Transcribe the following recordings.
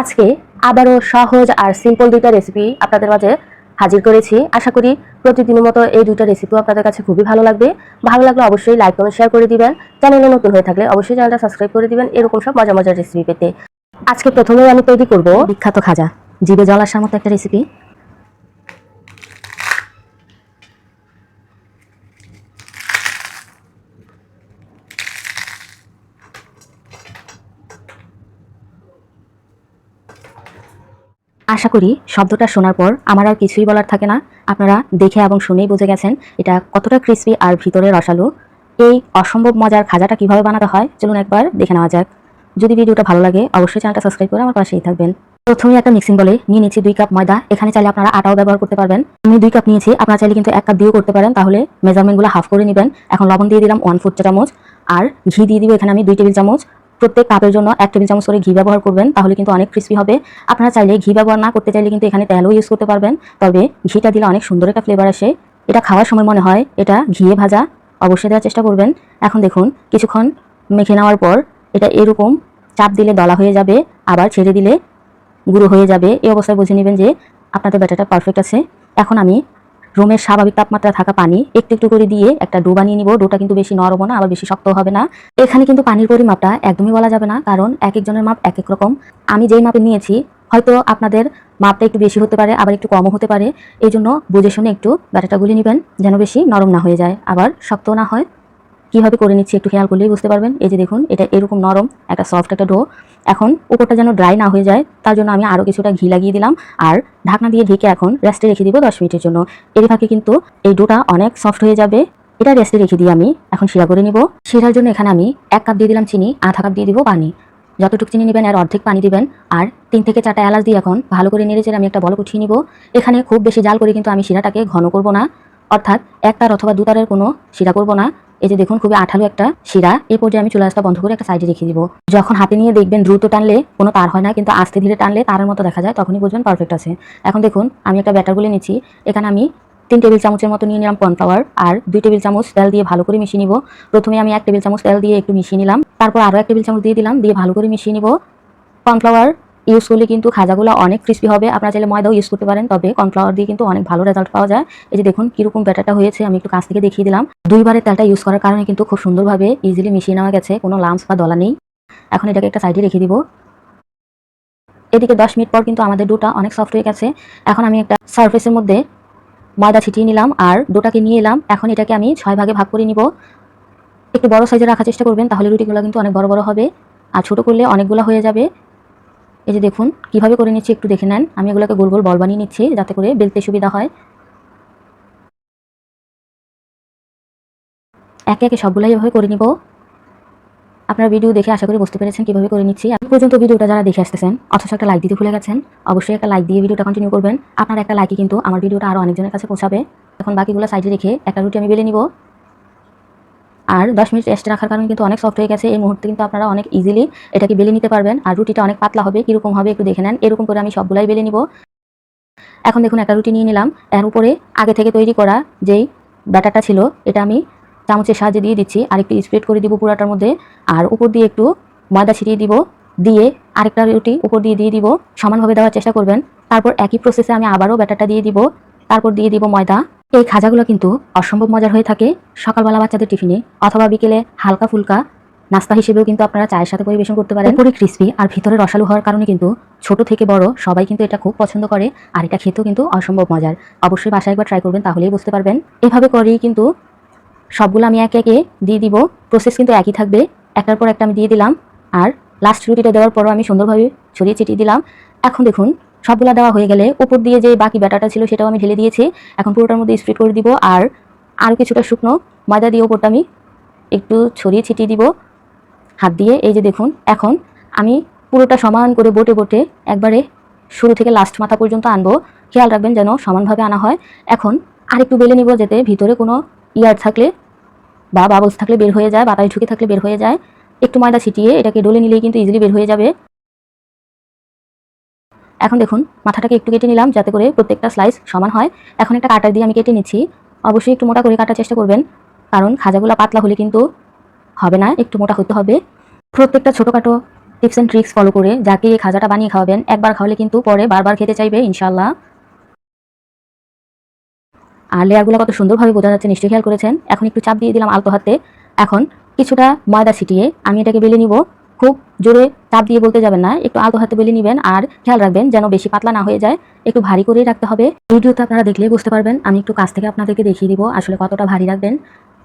আজকে আবারও সহজ আর সিম্পল দুইটা রেসিপি আপনাদের মাঝে হাজির করেছি। আশা করি প্রতিদিনের মতো এই দুইটা রেসিপিও আপনাদের কাছে খুবই ভালো লাগবে। ভালো লাগলে অবশ্যই লাইক কমেন্ট শেয়ার করে দিবেন। চ্যানেলে নতুন হয়ে থাকলে অবশ্যই চ্যানেলটা সাবস্ক্রাইব করে দিবেন। এরকম সব মজা মজার রেসিপি পেতে। আজকে প্রথমেই আমি তৈরি করব বিখ্যাত খাজা। জিভে জল আসার মতো একটা রেসিপি আশা করি শব্দটা শোনার পর আমার আর কিছুই বলার থাকে না। আপনারা দেখে এবং শুনেই বুঝে গেছেন এটা কতটা ক্রিস্পি আর ভিতরে রসালো। এই অসম্ভব মজার খাজাটা কীভাবে বানাতে হয়, চলুন একবার দেখে নেওয়া যাক। যদি ভিডিওটা ভালো লাগে, অবশ্যই চ্যানেলটা সাবস্ক্রাইব করে আমার পাশেই থাকবেন। প্রথমে একটা মিক্সিং বলে নিয়ে নিচ্ছি দুই কাপ ময়দা। এখানে চাইলে আপনারা আটাও ব্যবহার করতে পারবেন। আমি দুই কাপ নিয়েছি, আপনারা চাইলে কিন্তু এক কাপ দিয়েও করতে পারেন। তাহলে মেজারমেন্টগুলো হাফ করে নেবেন। এখন লবণ দিয়ে দিলাম ওয়ান ফোর চামচ আর ঘি দিয়ে দিব এখানে আমি দুই টেবিল চামচ প্রত্যেক কাপের জন্য এক টেবিল চামচ করে ঘি ব্যবহার করবেন, তাহলে কিন্তু অনেক ক্রিস্পি হবে। আপনারা চাইলে ঘি ব্যবহার না করতে চাইলে কিন্তু এখানে তেলও ইউজ করতে পারবেন, তবে ঘিটা দিলে অনেক সুন্দর একটা ফ্লেভার আসে। এটা খাওয়ার সময় মনে হয় এটা ঘিয়ে ভাজা, অবশ্যই দেওয়ার চেষ্টা করবেন। এখন দেখুন, কিছুক্ষণ মেখে নেওয়ার পর এটা এরকম চাপ দিলে দলা হয়ে যাবে, আবার ছেড়ে দিলে গুঁড়ো হয়ে যাবে। এই অবস্থায় বুঝে নেবেন যে আপনাদের ব্যাটারটা পারফেক্ট আছে। এখন আমি রুমের স্বাভাবিক তাপমাত্রা থাকা পানি একটু একটু করে দিয়ে একটা ডো বানিয়ে নিব। ডোটা কিন্তু বেশি নরম না, আবার বেশি শক্ত হবে না। এখানে কিন্তু পানির পরিমাপটা একদমই বলা যাবে না, কারণ এক একজনের মাপ এক এক রকম। আমি যেই মাপে নিয়েছি, হয়তো আপনাদের মাপটা একটু বেশি হতে পারে, আবার একটু কমও হতে পারে। এই জন্য বুঝে শুনে একটু ব্যাটাটা গুলি নেবেন, যেন বেশি নরম না হয়ে যায়, আবার শক্ত না হয়। কীভাবে করে নিচ্ছি একটু খেয়াল করলেই বুঝতে পারবেন। এই যে দেখুন, এটা এরকম নরম, একটা সফট একটা ডো এখন উপরটা যেন ড্রাই না হয়ে যায়, তার জন্য আমি আরও কিছুটা ঘি লাগিয়ে দিলাম আর ঢাকনা দিয়ে ঢেকে এখন রেস্টে রেখে দিব দশ মিনিটের জন্য। এর ফাঁকে কিন্তু এই ডোটা অনেক সফট হয়ে যাবে। এটা রেস্টে রেখে দিয়ে আমি এখন শিরা করে নিব। শিরার জন্য এখানে আমি এক কাপ দিয়ে দিলাম চিনি, আধা কাপ দিয়ে দিব পানি। যতটুকু চিনি নেবেন আর অর্ধেক পানি দিবেন আর তিন থেকে চারটা এলাচ দিয়ে এখন ভালো করে নেড়ে চেড়ে আমি একটা বল উঠিয়ে নিব। এখানে খুব বেশি জাল করে কিন্তু আমি শিরাটাকে ঘন করব না। অর্থাৎ একটার অথবা দুতারের কোনো শিরা করব না। এই যে দেখুন, খুবই আঠালো একটা শিরা। এই পর্যায়ে আমি চুলা আঁচটা বন্ধ করে একটা সাইডে রেখে দিব। যখন হাতে নিয়ে দেখবেন দ্রুত টানলে কোনো তার হয় না, কিন্তু আস্তে ধীরে টানলে তারের মতো দেখা যায়, তখনই বুঝবেন পারফেক্ট আছে। এখন দেখুন, আমি একটা ব্যাটার গুলে নিচ্ছি। এখানে আমি তিন টেবিল চামচের মতো নিয়ে নিলাম কর্নফ্লাওয়ার আর দুই টেবিল চামচ তেল দিয়ে ভালো করে মিশিয়ে নিব। প্রথমে আমি এক টেবিল চামচ তেল দিয়ে একটু মিশিয়ে নিলাম। তারপর আরও এক টেবিল চামচ দিয়ে দিলাম, দিয়ে ভালো করে মিশিয়ে নিব। কর্নফ্লাওয়ার ইউজ করলে কিন্তু খাজাগুলো অনেক ক্রিস্পি হবে। আপনারা চাইলে ময়দাও ইউজ করতে পারেন, তবে কর্নফ্লাওয়ার দিয়ে কিন্তু অনেক ভালো রেজাল্ট পাওয়া যায়। এই যে দেখুন, কীরকম ব্যাটারটা হয়েছে, আমি একটু কাছ থেকে দেখিয়ে দিলাম। দুইবারে তেলটা ইউজ করার কারণে কিন্তু খুব সুন্দরভাবে ইজিলি মিশিয়ে নেওয়া গেছে, কোনো লাম্পস বা দলা নেই। এখন এটাকে একটা সাইডে রেখে দিব। এদিকে দশ মিনিট পর কিন্তু আমাদের ডোটা অনেক সফট হয়ে গেছে। এখন আমি একটা সারফেসের মধ্যে ময়দা ছিটিয়ে নিলাম আর ডোটাকে নিয়ে এলাম। এখন এটাকে আমি ছয় ভাগে ভাগ করে নিব। একটু বড় সাইজে রাখার চেষ্টা করবেন, তাহলে রুটিগুলো কিন্তু অনেক বড় বড় হবে। আর ছোট করলে অনেকগুলো হয়ে যাবে। এই যে দেখুন, কীভাবে করে নিচ্ছি একটু দেখে নেন। আমি এগুলোকে গোল গোল বল বানিয়ে নিচ্ছি যাতে করে বেলতে সুবিধা হয়। একে একে সবগুলাই এভাবে করে নিব। আপনার ভিডিও দেখে আশা করি বুঝতে পেরেছেন কীভাবে করে নিচ্ছি। এখন পর্যন্ত ভিডিওটা যারা দেখে আসতেছেন, অথচ একটা লাইক দিতে ভুলে গেছেন, অবশ্যই একটা লাইক দিয়ে ভিডিওটা কন্টিনিউ করবেন। আপনার একটা লাইকে কিন্তু আমার ভিডিওটা আরও অনেকজনের কাছে পৌঁছাবে। এখন বাকিগুলো সাইডে রেখে একটা রুটি আমি বেলে নিব। আর দশ মিনিট রেস্টে রাখার কারণে কিন্তু অনেক সফট হয়ে গেছে। এই মুহূর্তে কিন্তু আপনারা অনেক ইজিলি এটাকে বেলে নিতে পারবেন। আর রুটিটা অনেক পাতলা হবে, কীরকম হবে একটু দেখে নেন। এরকম করে আমি সবগুলাই বেলে নিব। এখন দেখুন একটা রুটি নিয়ে নিলাম। এর উপরে আগে থেকে তৈরি করা যেই ব্যাটারটা ছিল, এটা আমি চামচের সাহায্যে দিয়ে দিচ্ছি। আর একটু স্প্রেড করে দিব পুরাটার মধ্যে। আর উপর দিয়ে একটু ময়দা ছিটিয়ে দিব। দিয়ে আরেকটা রুটি উপর দিয়ে দিয়ে দিব। সমানভাবে দেওয়ার চেষ্টা করবেন। তারপর একই প্রসেসে আমি আবারও ব্যাটারটা দিয়ে দিব। তারপর দিয়ে দিব ময়দা। এই খাজাগুলো কিন্তু অসম্ভব মজার হয়ে থাকে। সকালবেলা বাচ্চাদের টিফিনে অথবা বিকেলে হালকা ফুলকা নাস্তা হিসেবেও কিন্তু আপনারা চায়ের সাথে পরিবেশন করতে পারেন। উপরে ক্রিস্পি আর ভিতরে রসালো হওয়ার কারণে কিন্তু ছোট থেকে বড় সবাই কিন্তু এটা খুব পছন্দ করে আর এটা খেতেও কিন্তু অসম্ভব মজার। অবশ্যই বাসায় একবার ট্রাই করবেন, তাহলেই বুঝতে পারবেন। এভাবে করেই কিন্তু সবগুলো আমি একে একে দিয়ে দিব। প্রসেস কিন্তু একই থাকবে। একটার পর একটা আমি দিয়ে দিলাম। আর লাস্ট রুটিটা দেওয়ার পরও আমি সুন্দরভাবে ছড়িয়ে ছিটিয়ে দিলাম। এখন দেখুন সবগুলা দেওয়া হয়ে গেলে উপর দিয়ে যে বাকি ব্যাটাটা ছিল সেটাও আমি ঢেলে দিয়েছি। এখন পুরোটার মধ্যে স্প্রেড করে দিব আর আরও কিছুটা শুকনো ময়দা দিয়ে ওপরটা আমি একটু ছড়িয়ে ছিটিয়ে দিব। হাত দিয়ে, এই যে দেখুন, এখন আমি পুরোটা সমান করে বটে বটে একবারে শুরু থেকে লাস্ট মাথা পর্যন্ত আনব। খেয়াল রাখবেন যেন সমানভাবে আনা হয়। এখন আরেকটু বেলে নিব যাতে ভিতরে কোনো ইয়ার থাকলে বা বাবলস থাকলে বের হয়ে যায়, বাতাস ঢুকে থাকলে বের হয়ে যায়। একটু ময়দা ছিটিয়ে এটাকে ডলে নিলেই কিন্তু ইজিলি বের হয়ে যাবে। এখন দেখুন, মাথাটাকে একটু কেটে নিলাম যাতে করে প্রত্যেকটা স্লাইস সমান হয়। এখন একটা কাটার দিয়ে আমি কেটে নিচ্ছি। অবশ্যই একটু মোটা করে কাটার চেষ্টা করবেন, কারণ খাজাগুলো পাতলা হলে কিন্তু হবে না, একটু মোটা হতে হবে। প্রত্যেকটা ছোটোখাটো টিপস অ্যান্ড ট্রিক্স ফলো করে যাকে এই খাজাটা বানিয়ে খাওয়াবেন, একবার খাওয়ালে কিন্তু পরে বারবার খেতে চাইবে ইনশাল্লাহ আর লেয়ারগুলো কত সুন্দরভাবে বোঝা যাচ্ছে, নিশ্চয়ই খেয়াল করেছেন। এখন একটু চাপ দিয়ে দিলাম আলতো হাতে। এখন কিছুটা ময়দা ছিটিয়ে আমি এটাকে বেলে নিব। খুব জোরে তাপ দিয়ে বলতে যাবেন না, একটু আলতো হাতে বেলে নেবেন আর খেয়াল রাখবেন যেন বেশি পাতলা না হয়ে যায়, একটু ভারী করেই রাখতে হবে। ভিডিওতে আপনারা দেখলেই বুঝতে পারবেন, আমি একটু কাছ থেকে আপনাদেরকে দেখিয়ে দিব আসলে কতটা ভারী রাখবেন।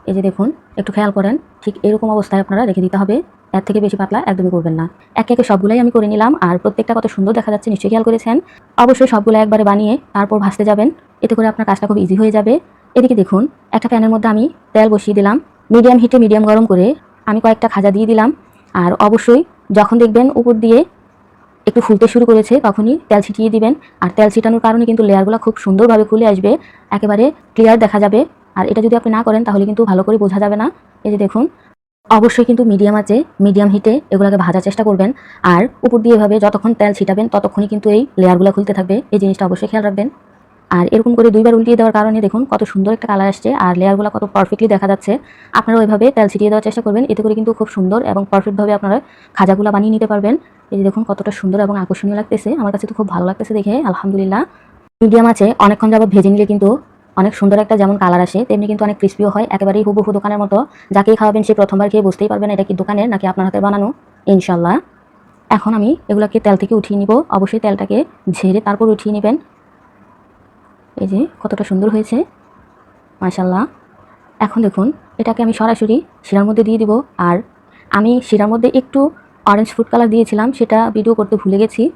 এই যে দেখুন, একটু খেয়াল করেন, ঠিক এরকম অবস্থায় আপনারা রেখে দিতে হবে, এর থেকে বেশি পাতলা একদমই করবেন না। এক একে সবগুলাই আমি করে নিলাম আর প্রত্যেকটা কত সুন্দর দেখা যাচ্ছে, নিশ্চয়ই খেয়াল করেছেন। অবশ্যই সবগুলো একবারে বানিয়ে তারপর ভাসতে যাবেন, এতে করে আপনার কাজটা খুব ইজি হয়ে যাবে। এদিকে দেখুন, একটা প্যানের মধ্যে আমি তেল বসিয়ে দিলাম, মিডিয়াম হিটে মিডিয়াম গরম করে আমি কয়েকটা খাজা দিয়ে দিলাম। আর অবশ্যই যখন দেখবেন উপর দিয়ে একটু ফুলতে শুরু করেছে, তখনই তেল ছিটিয়ে দিবেন। আর তেল ছিটানোর কারণে কিন্তু লেয়ারগুলো খুব সুন্দরভাবে খুলে আসবে, একেবারে ক্লিয়ার দেখা যাবে। আর এটা যদি আপনি না করেন, তাহলে কিন্তু ভালো করে বোঝা যাবে না। এই যে দেখুন, অবশ্যই কিন্তু মিডিয়াম আছে মিডিয়াম হিটে এগুলোকে ভাজার চেষ্টা করবেন। আর উপর দিয়ে এভাবে যতক্ষণ তেল ছিটাবেন, ততক্ষণই কিন্তু এই লেয়ারগুলো খুলতে থাকবে। এই জিনিসটা অবশ্যই খেয়াল রাখবেন। আর এরকম করে দুইবার উল্টিয়ে দেওয়ার কারণে দেখুন কত সুন্দর একটা কালার আসছে, আর লেয়ারগুলো কত পারফেক্টলি দেখা যাচ্ছে। আপনারা ওইভাবে তেল ছিটিয়ে দেওয়ার চেষ্টা করবেন, এতে করে কিন্তু খুব সুন্দর এবং পারফেক্টভাবে আপনারা খাজাগুলো বানিয়ে নিতে পারবেন। এই দেখুন কতটা সুন্দর এবং আকর্ষণীয় লাগতেছে, আমার কাছে তো খুব ভালো লাগতেছে দেখে, আলহামদুলিল্লাহ। মিডিয়াম আছে, অনেকক্ষণ যাবত ভেজে নিলে কিন্তু অনেক সুন্দর একটা যেমন কালার আসে, তেমনি কিন্তু অনেক ক্রিস্পিও হয়, একেবারেই হুবহু দোকানের মতো। যাকেই খাওয়াবেন সে প্রথমবার খেয়ে বুঝতেই পারবেন এটা কি দোকানের নাকি আপনার হাতে বানানো ইনশাল্লাহ এখন আমি এগুলোকে তেল থেকে উঠিয়ে নিব, অবশ্যই তেলটাকে ঝেড়ে তারপর উঠিয়ে নেবেন। এই যে, কতটা সুন্দর হয়েছে। মাশাল্লাহ এখন দেখুন, এটাকে আমি সরাসরি শিরার মধ্যে দিয়ে দিব। আর আমি শিরার মধ্যে একটু অরেঞ্জ ফুড কালার দিয়েছিলাম, সেটা ভিডিও করতে ভুলে গেছি।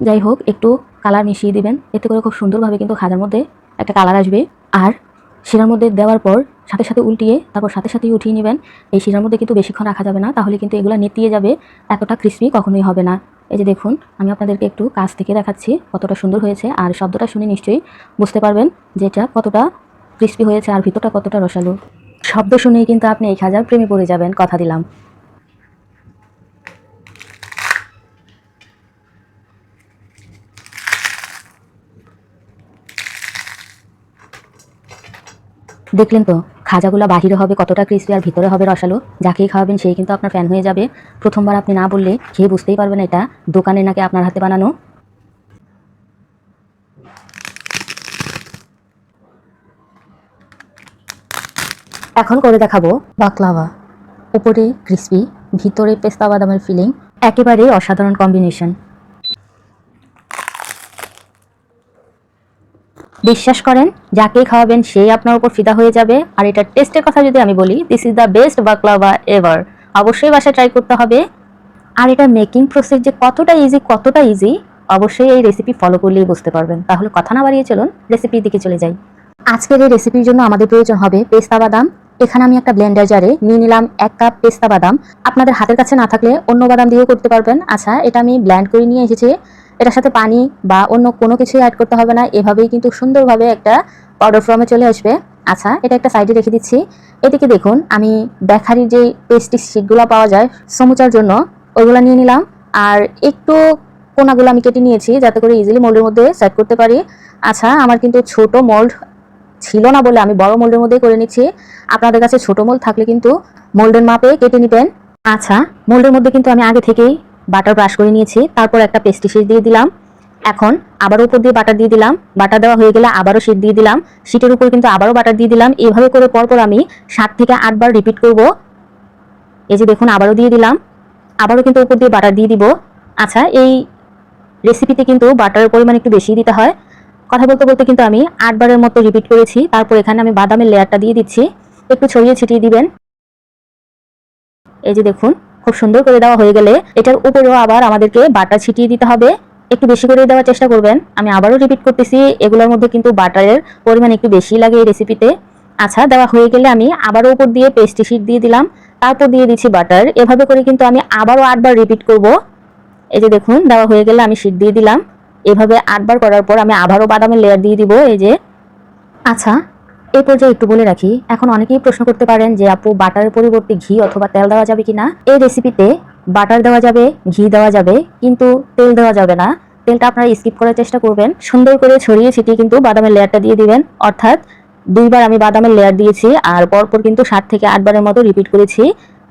যাই হোক, একটু কালার মিশিয়ে দিবেন। এতে করে খুব সুন্দরভাবে কিন্তু খাজার মধ্যে একটা কালার আসবে। আর শিরার মধ্যে দেওয়ার পর সাথে সাথে উল্টিয়ে, তারপর সাথে সাথেই উঠিয়ে নেবেন। এই শিরার মধ্যে কিন্তু বেশিক্ষণ রাখা যাবে না, তাহলে কিন্তু এগুলো নেতিয়ে যাবে। এতটা ক্রিস্পি কখনোই হবে না। এই যে দেখুন, আমি আপনাদেরকে একটু কাছ থেকে দেখাচ্ছি কতটা সুন্দর হয়েছে, আর শব্দটা শুনে নিশ্চয়ই বুঝতে পারবেন যে এটা কতটা ক্রিস্পি হয়েছে আর ভিতরটা কতটা রসালো। শব্দ শুনেই কিন্তু আপনি এই খাজার প্রেমে পড়ে যাবেন, কথা দিলাম। দেখলেন তো? খাজাগুলো বাহিরে হবে, কতটা ক্রিস্পি আর ভিতরে হবে রসালো যাকেই খাওয়াবেন সেই কিন্তু আপনার ফ্যান হয়ে যাবে। প্রথমবার আপনি না বললে খেয়ে বুঝতেই পারবেন এটা, দোকানে নাকি আপনার হাতে বানানো। এখন করে দেখাবো বাকলাভা উপরে ক্রিস্পি ভিতরে পেস্তা বাদামের ফিলিং একেবারেই অসাধারণ কম্বিনেশন বিশ্বাস করেন যাকে খাওয়াবেন সেই আপনার উপর ফিদা হয়ে যাবে। আর এটার টেস্টের কথা যদি আমি বলি this is the best baklava ever অবশ্যই বাসায় ট্রাই করতে হবে। আর এটা মেকিং প্রসেস যে কতটা ইজি কতটা ইজি অবশ্যই এই রেসিপি ফলো করলেই বুঝতে পারবেন। তাহলে কথা না বাড়িয়ে চলুন রেসিপির দিকে চলে যাই। আজকের এই রেসিপির জন্য আমাদের প্রয়োজন হবে পেস্তা বাদাম। এখানে আমি একটা ব্লেন্ডার জারে নিয়ে নিলাম এক কাপ পেস্তা বাদাম। আপনাদের হাতের কাছে না থাকলে অন্য বাদাম দিয়েও করতে পারবেন। আচ্ছা এটা আমি ব্ল্যান্ড করে নিয়ে এসেছি। এটার সাথে পানি বা অন্য কোনো কিছুই অ্যাড করতে হবে না। এভাবেই কিন্তু সুন্দরভাবে একটা পাউডার ফর্মে চলে আসবে। আচ্ছা এটা একটা সাইডে রেখে দিচ্ছি। এদিকে দেখুন, আমি বেকারির যে পেস্টি শিটগুলো পাওয়া যায় সমুচার জন্য, ওইগুলো নিয়ে নিলাম। আর একটু কোনাগুলো আমি কেটে নিয়েছি যাতে করে ইজিলি মোল্ডের মধ্যে সেট করতে পারি। আচ্ছা আমার কিন্তু ছোট মোল্ড ছিল না বলে আমি বড় মোল্ডের মধ্যেই করে নিচ্ছি। আপনাদের কাছে ছোট মোল্ড থাকলে কিন্তু মোল্ডের মাপে কেটে নেবেন। আচ্ছা মোল্ডের মধ্যে কিন্তু আমি আগে থেকেই বাটার ব্রাশ করে নিয়েছি, তারপর একটা পেস্টি শিট দিয়ে দিলাম। এখন আবার উপর দিয়ে বাটার দিয়ে দিলাম। বাটার দেওয়া হয়ে গেলে আবারও শীট দিয়ে দিলাম। শীটের উপর কিন্তু আবারও বাটার দিয়ে দিলাম। এইভাবে করে পরপর আমি সাত থেকে আটবার রিপিট করব। এই যে দেখুন, আবারও দিয়ে দিলাম। আবারও কিন্তু উপর দিয়ে বাটার দিয়ে দিব। আচ্ছা এই রেসিপিতে কিন্তু বাটারের পরিমাণ একটু বেশি দিতে হয়। কথা বলতে বলতে কিন্তু আমি আটবারের মতো রিপিট করেছি। তারপর এখানে আমি বাদামের লেয়ারটা দিয়ে দিচ্ছি। একটু ছড়িয়ে ছিটিয়ে দিবেন। এই যে দেখুন খুব সুন্দর করে দেওয়া হয়ে গেলে এটার উপরেও আবার আমাদেরকে বাটার ছিটিয়ে দিতে হবে। একটু বেশি করে দেওয়ার চেষ্টা করবেন। আমি আবারও রিপিট করতেছি, এগুলোর মধ্যে কিন্তু বাটারের পরিমাণ একটু বেশি লাগে এই রেসিপিতে আচ্ছা দেওয়া হয়ে গেলে আমি আবারও উপর দিয়ে পেস্টি শিট দিয়ে দিলাম। তারপর দিয়ে দিচ্ছি বাটার এভাবে করে কিন্তু আমি আবারও আটবার রিপিট করব। এই যে দেখুন, দেওয়া হয়ে গেলে আমি শিট দিয়ে দিলাম। এভাবে আটবার করার পর আমি আবারও বাদামের লেয়ার দিয়ে দিব, এই যে। আচ্ছা এই পর্যায়ে একটু বলে রাখি, এখন অনেকেই প্রশ্ন করতে পারেন যে, আপু বাটারের পরিবর্তে ঘি অথবা তেল দেওয়া যাবে কিনা? এই রেসিপিতে বাটার দেওয়া যাবে, ঘি দেওয়া যাবে, কিন্তু তেল দেওয়া যাবে না। তেলটা আপনারা স্কিপ করার চেষ্টা করবেন। সুন্দর করে ছড়িয়ে ছিটিয়ে কিন্তু বাদামের লেয়ারটা দিয়ে দিবেন। অর্থাৎ দুইবার আমি বাদামের লেয়ার দিয়েছি, আর পরপর কিন্তু সাত থেকে আটবারের মতো রিপিট করেছি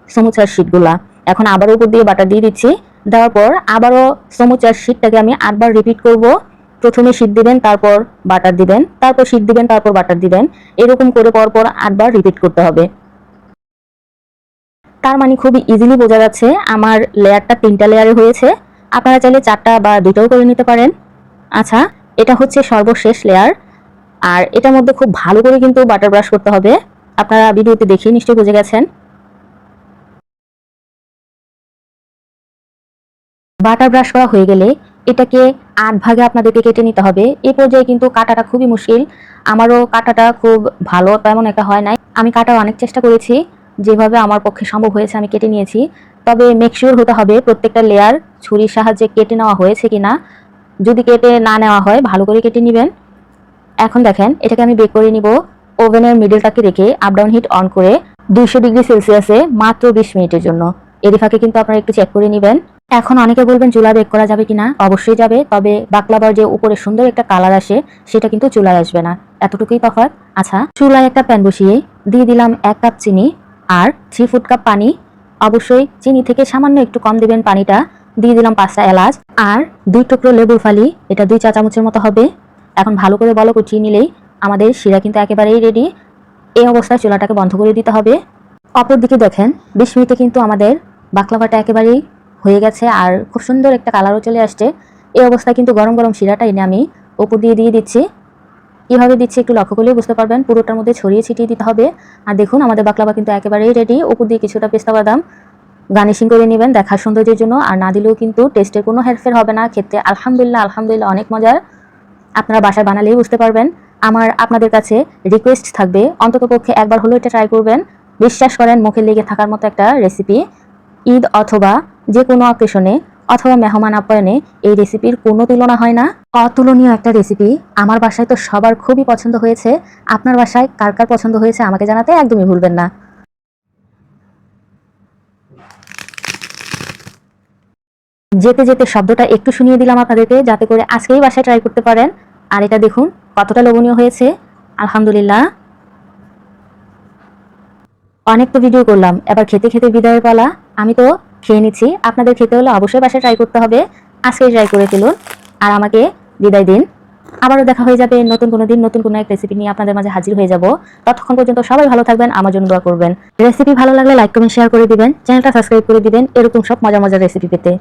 সমুচার শিটগুলা এখন আবার উপর দিয়ে বাটার দিয়ে দিচ্ছি। দেওয়ার পর আবারও সমুচার শীতটাকে আমি আটবার রিপিট করব। প্রথমে শীত দিবেন, তারপর বাটার দিবেন, তারপর শীত দিবেন, তারপর বাটার দিবেন। এরকম করে পরপর আটবার রিপিট করতে হবে। তার মানে খুবই ইজিলি বোঝা যাচ্ছে আমার লেয়ারটা তিনটা লেয়ারে হয়েছে। আপনারা চাইলে চারটা বা দুটোও করে নিতে পারেন। আচ্ছা এটা হচ্ছে সর্বশেষ লেয়ার। আর এটার মধ্যে খুব ভালো করে কিন্তু বাটার ব্রাশ করতে হবে। আপনারা ভিডিওতে দেখে নিশ্চয়ই বুঝে গেছেন। বাটার ব্রাশ করা হয়ে গেলে এটাকে আট ভাগে আপনাদেরকে কেটে নিতে হবে। এই পর্যায়ে কিন্তু কাটাটা খুবই মুশকিল। আমারও কাটাটা খুব ভালো তেমন একটা হয় নাই। আমি কাটার অনেক চেষ্টা করেছি। যেভাবে আমার পক্ষে সম্ভব হয়েছে আমি কেটে নিয়েছি। তবে মেকশিওর হতে হবে প্রত্যেকটা লেয়ার ছুরির সাহায্যে কেটে নেওয়া হয়েছে কি না যদি কেটে না নেওয়া হয়, ভালো করে কেটে নেবেন। এখন দেখেন, এটাকে আমি বেক করে নিব। ওভেনের মিডলটাকে রেখে আপ ডাউন হিট অন করে দুইশো ডিগ্রি সেলসিয়াসে মাত্র বিশ মিনিটের জন্য। ফাঁকে কিন্তু আপনারা একটু চেক করে নেবেন। এখন অনেকে বলবেন চুলা বেক করা যাবে কিনা? অবশ্যই যাবে, তবে বাকলাবার যে উপরে সুন্দর একটা কালার আসে, সেটা কিন্তু চুলায় আসবে না। এতটুকুই তফাৎ। আচ্ছা চুলায় একটা প্যান বসিয়ে দিয়ে দিলাম এক কাপ চিনি আর থ্রি ফুট কাপ পানি। অবশ্যই চিনি থেকে সামান্য একটু কম দিবেন পানিটা। দিয়ে দিলাম পাঁচটা এলাচ আর দুই টুকরো লেবুর ফালি। এটা দুই চা চামচের মতো হবে। এখন ভালো করে বলো কুচিয়ে নিলেই আমাদের শিরা কিন্তু একেবারেই রেডি এই অবস্থায় চুলাটাকে বন্ধ করে দিতে হবে। অপর দিকে দেখেন, বিশ মিনিটে কিন্তু আমাদের বাকলাভাটা একেবারেই হয়ে গেছে আর খুব সুন্দর একটা কালারও চলে আসছে। এই অবস্থায় কিন্তু গরম গরম শিরাটা এনে আমি ওপর দিয়ে দিয়ে দিচ্ছি। কীভাবে দিচ্ছি একটু লক্ষ্য করলেই বুঝতে পারবেন, পুরোটার মধ্যে ছড়িয়ে ছিটিয়ে দিতে হবে। আর দেখুন, আমাদের বাকলাভা কিন্তু একেবারেই রেডি ওপর দিয়ে কিছুটা পেস্তা বাদাম গার্নিশিং করে নেবেন দেখার সৌন্দর্যের জন্য। আর না দিলেও কিন্তু টেস্টের কোনো হেরফের হবে না, খেতে আলহামদুলিল্লাহ আলহামদুলিল্লাহ অনেক মজার। আপনারা বাসায় বানালেই বুঝতে পারবেন। আমার, আপনাদের কাছে রিকোয়েস্ট থাকবে, অন্ততপক্ষে একবার হলেও এটা ট্রাই করবেন। বিশ্বাস করেন মুখে লেগে থাকার মতো একটা রেসিপি ঈদ অথবা যে কোনো অকেশনে অথবা মেহমান আপ্যায়নে এই রেসিপির কোনো তুলনা হয় না। অতুলনীয় একটা রেসিপি আমার বাসায় তো সবার খুবই পছন্দ হয়েছে। আপনার বাসায় কার কার পছন্দ হয়েছে আমাকে জানাতে একদমই ভুলবেন না। যেতে যেতে শব্দটা একটু শুনিয়ে দিলাম আপনাদেরকে, যাতে করে আজকেই বাসায় ট্রাই করতে পারেন। আর এটা দেখুন, কতটা লোভনীয় হয়েছে। আলহামদুলিল্লাহ। অনেক তো ভিডিও করলাম। এবার খেতে খেতে বিদায়ের পালা। আমি তো খেয়ে নিচ্ছি। আপনাদের খেতে হলে অবশ্যই বাসায় ট্রাই করতে হবে। আজকেই ট্রাই করে ফেলুন। আর আমাকে বিদায় দিন। আবারও দেখা হয়ে যাবে নতুন কোনো দিন, নতুন কোনো এক রেসিপি নিয়ে আপনাদের মাঝে হাজির হয়ে যাব। ততক্ষণ পর্যন্ত সবাই ভালো থাকবেন, আমার জন্য দোয়া করবেন। রেসিপি ভালো লাগলে লাইক কমেন্ট শেয়ার করে দিবেন। চ্যানেলটা সাবস্ক্রাইব করে দিবেন। এরকম সব মজা মজার রেসিপি পেতে।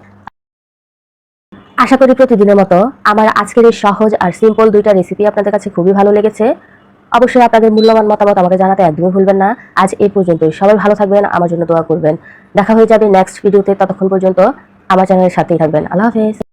আশা করি প্রতিদিনের মতো আমার আজকের এই সহজ আর সিম্পল দুইটা রেসিপি আপনাদের কাছে খুবই ভালো লেগেছে। অবশ্যই আপনাদের মূল্যবান মতামত আমাকে জানাতে একদমই ভুলবেন না। আজ এই পর্যন্তই। সবাই ভালো থাকবেন, আমার জন্য দোয়া করবেন। দেখা হয়ে যাবে নেক্সট ভিডিওতে ততক্ষণ পর্যন্ত আমার চ্যানেলের সাথেই থাকবেন। আল্লাহ হাফেজ।